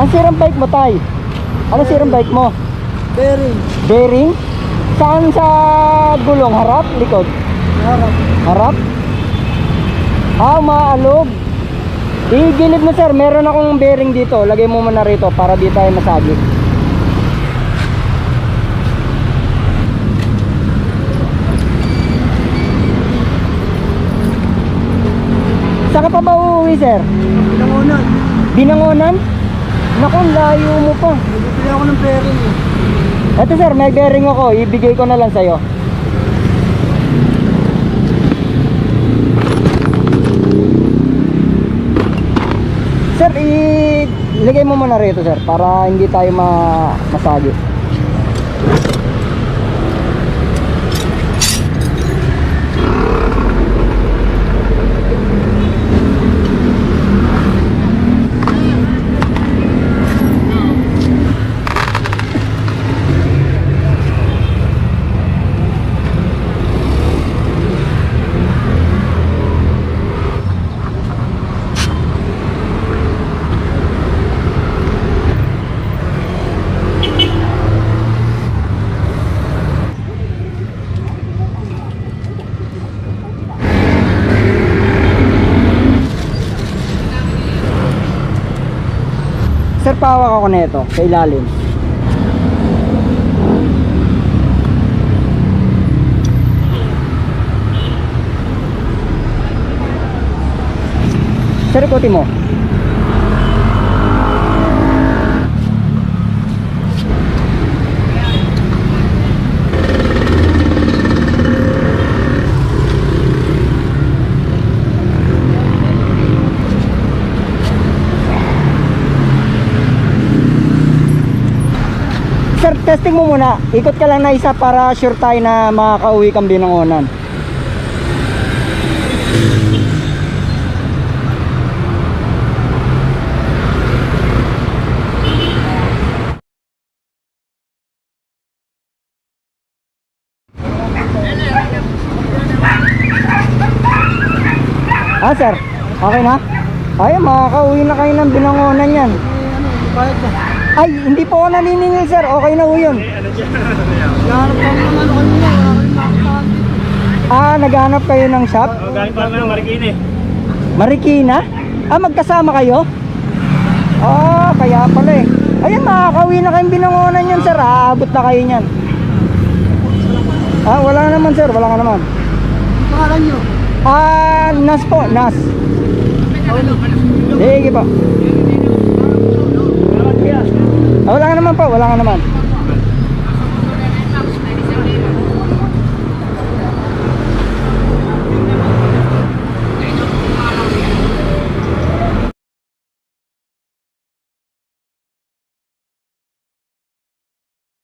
Ang sirang bike mo, tay? Ano sirang bike mo? Bearing. Bearing? Saan sa gulong? Harap? Likod? Harap. Harap? Ah, umaalog. Igilid mo sir, meron akong bearing dito. Lagay mo muna rito para di tayo masagi. Saan ka pa ba uuwi sir? Pinangunan. Binangonan? Naku, layo mo pa. Nagbibili ako ng bearing eh. Eto sir, may bearing ako. Ibigay ko na lang sa'yo. Sir, ilagay mo muna rito sir para hindi tayo ma masagi. Sir, pawak ako nito sa ilalim. Sir, ikuti mo. Sir, testing mo muna. Ikot ka lang na isa para sure tayo na makakauwi kang binangonan. Ah, sir. Okay na? Ay, makakauwi na kayo ng binangonan yan. Ano, bayad na. Ay, hindi po ako naniningil, sir. Okay na po yun. Nahanap lang naman ako. Ah, naghanap kayo ng shop? Oh, galing pa naman ng Marikina eh. Marikina? Ah, magkasama kayo? Ah, kaya pala eh. Ayan, makakauwi na kayong binangonan yan, sir. Aabot na kayo niyan. Ah, wala naman, sir. Wala ka naman. Ang pangalan nyo? Ah, Nas po, Nas. Sige po. Naman po, wala ka naman.